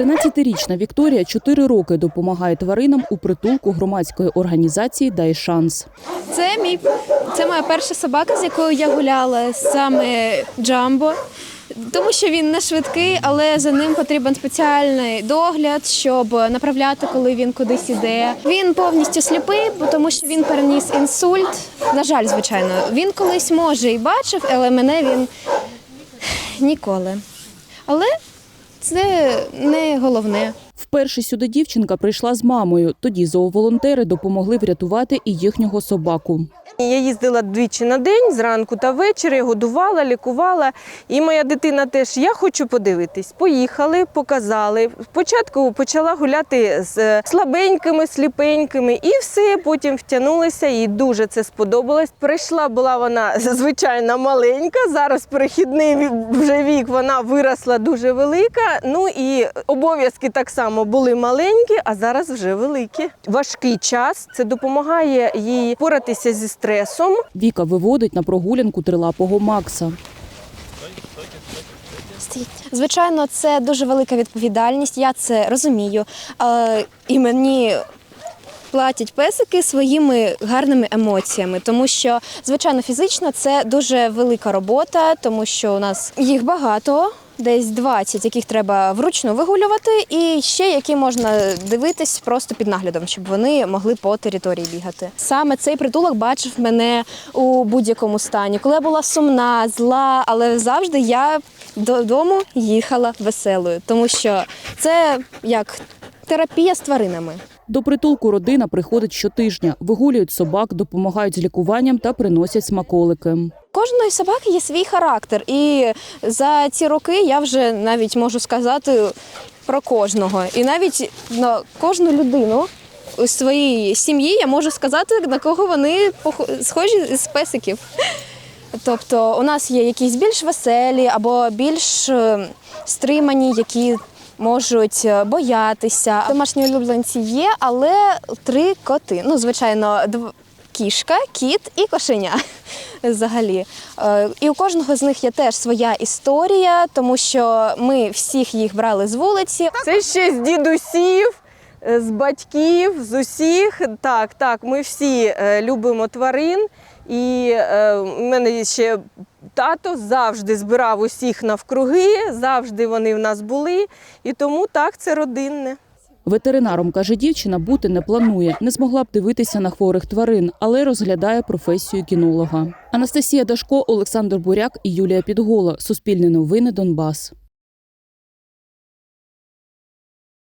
13-річна Вікторія чотири роки допомагає тваринам у притулку громадської організації Дай шанс. Це мій це моя перша собака, з якою я гуляла, саме Джамбо. Тому що він не швидкий, але за ним потрібен спеціальний догляд, щоб направляти, коли він кудись іде. Він повністю сліпий, тому що він переніс інсульт. На жаль, звичайно, він колись може і бачив, але мене він ніколи. Але це не головне. Вперше сюди дівчинка прийшла з мамою. Тоді зооволонтери допомогли врятувати і їхнього собаку. Я їздила двічі на день, зранку та ввечері, годувала, лікувала. І моя дитина теж, я хочу подивитись. Поїхали, показали. Спочатку почала гуляти з слабенькими, сліпенькими, і все, потім втягнулася, їй дуже це сподобалось. Прийшла була вона звичайно маленька. Зараз перехідний вже вік, вона виросла дуже велика. Ну і обов'язки так само були маленькі, а зараз вже великі. Важкий час це допомагає їй поратися зі стресом. Віка виводить на прогулянку трилапого Макса. Звичайно, це дуже велика відповідальність. Я це розумію. Е, І мені платять песики своїми гарними емоціями, тому що, звичайно, фізично це дуже велика робота, тому що у нас їх багато. Десь 20, яких треба вручну вигулювати, і ще які можна дивитись просто під наглядом, щоб вони могли по території бігати. Саме цей притулок бачив мене у будь-якому стані. Коли я була сумна, зла, але завжди я додому їхала веселою, тому що це як терапія з тваринами. До притулку родина приходить щотижня, вигулюють собак, допомагають з лікуванням та приносять смаколики. Кожної собаки є свій характер, і за ці роки я вже навіть можу сказати про кожного. І навіть на кожну людину у своїй сім'ї я можу сказати, на кого вони схожі з песиків. Тобто у нас є якісь більш веселі або більш е, стримані, які можуть е, боятися. Домашні улюбленці є, але три коти. Ну, звичайно, кішка, кіт і кошеня. Взагалі. Е, І у кожного з них є теж своя історія, тому що ми всіх їх брали з вулиці. Це ще з дідусів, е, з батьків, з усіх. Так, так, ми всі е, любимо тварин. І е, в мене ще тато завжди збирав усіх навкруги, завжди вони в нас були. І тому так, це родинне. Ветеринаром каже дівчина, бути не планує. Не змогла б дивитися на хворих тварин, але розглядає професію кінолога. Анастасія Дашко, Олександр Буряк і Юлія Підгола. Суспільне новини Донбас.